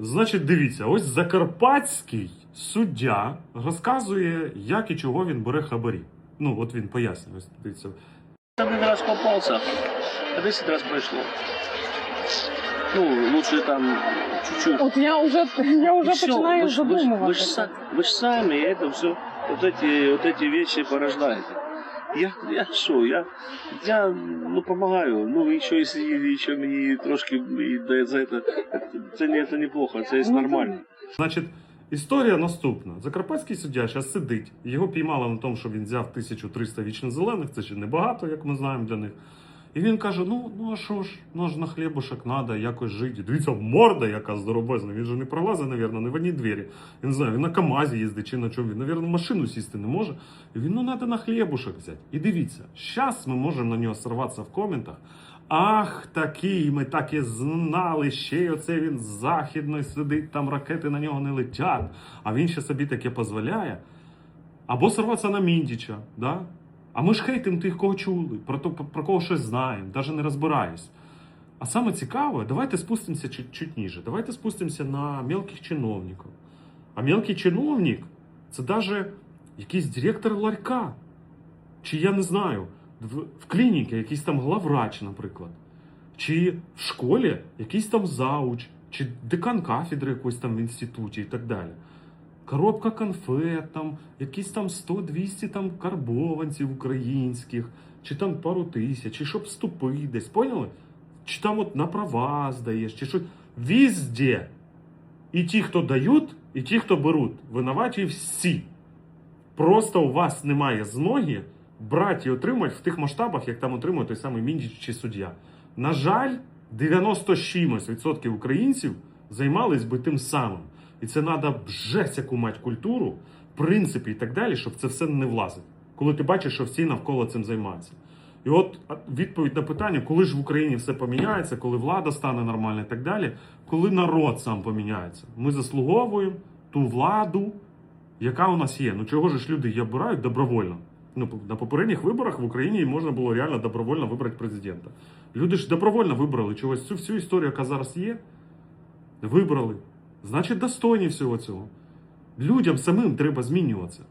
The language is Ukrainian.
Значить, дивіться, ось закарпатський суддя розказує, як і чого він бере хабарі. Ну, от він пояснює. Ось дивіться. Один раз попался, а 10 раз прошло. Ну, лучше там чуть-чуть. От я вже я вже Всё, починаю вы ж- вы ж- Вы, задумуватися. ж, са- вы ж сами это все, вот эти, вот эти вещи порождаете. Я, я що, я, я ну, допомагаю. Ну, і що, якщо мені трошки і дає за це, це, не, це неплохо, це нормально. Значить, історія наступна. Закарпатський суддя зараз сидить. Його піймали на тому, що він взяв 1300 вічно зелених, це ще небагато, як ми знаємо для них. І він каже: ну, ну а що ж, ну ж на хлібушек треба якось жити. Дивіться, морда яка здоровезна. Він же не пролазить, навірно, не в одній двері. Я не знаю, він на КАМАЗі їздить чи на чому. Він, в машину сісти не може. І він, ну, треба на хлібушек взяти. І дивіться, зараз ми можемо на нього сорватися в коментах. Ах, такий, ми так і знали, ще й оце він західний сидить, там ракети на нього не летять, а він ще собі таке дозволяє. Або сорватися на Міндіча, да? А ми ж хейтим тих, кого чули, про, то, про кого щось знаємо, навіть не розбираюсь. А саме цікаве, давайте спустимося чуть, чуть ниже. Давайте спустимося на мелких чиновників. А мелкий чиновник це навіть якийсь директор ларька. Чи я не знаю, в, в клініці якийсь там главврач, наприклад. Чи в школі якийсь там зауч, чи декан кафедри якоїсь там в інституті і так далі. Коробка конфет, там, якісь там 100-200 там карбованців українських, чи там пару тисяч, чи щоб вступити десь, поняли? Чи там от на права здаєш, чи що. Везде. І ті, хто дають, і ті, хто беруть. Винуваті всі. Просто у вас немає змоги брати і отримати в тих масштабах, як там отримує той самий Міндіч чи суддя. На жаль, 90 з чимось відсотків українців займались би тим самим. І це треба жесть яку мати культуру, принципи і так далі, щоб це все не влазить. Коли ти бачиш, що всі навколо цим займаються. І от відповідь на питання, коли ж в Україні все поміняється, коли влада стане нормальна і так далі, коли народ сам поміняється. Ми заслуговуємо ту владу, яка у нас є. Ну чого ж люди її обирають добровольно? Ну, на попередніх виборах в Україні можна було реально добровольно вибрати президента. Люди ж добровольно вибрали чогось цю всю історію, яка зараз є. Вибрали. Значить, достойні всього цього. Людям самим треба змінюватися.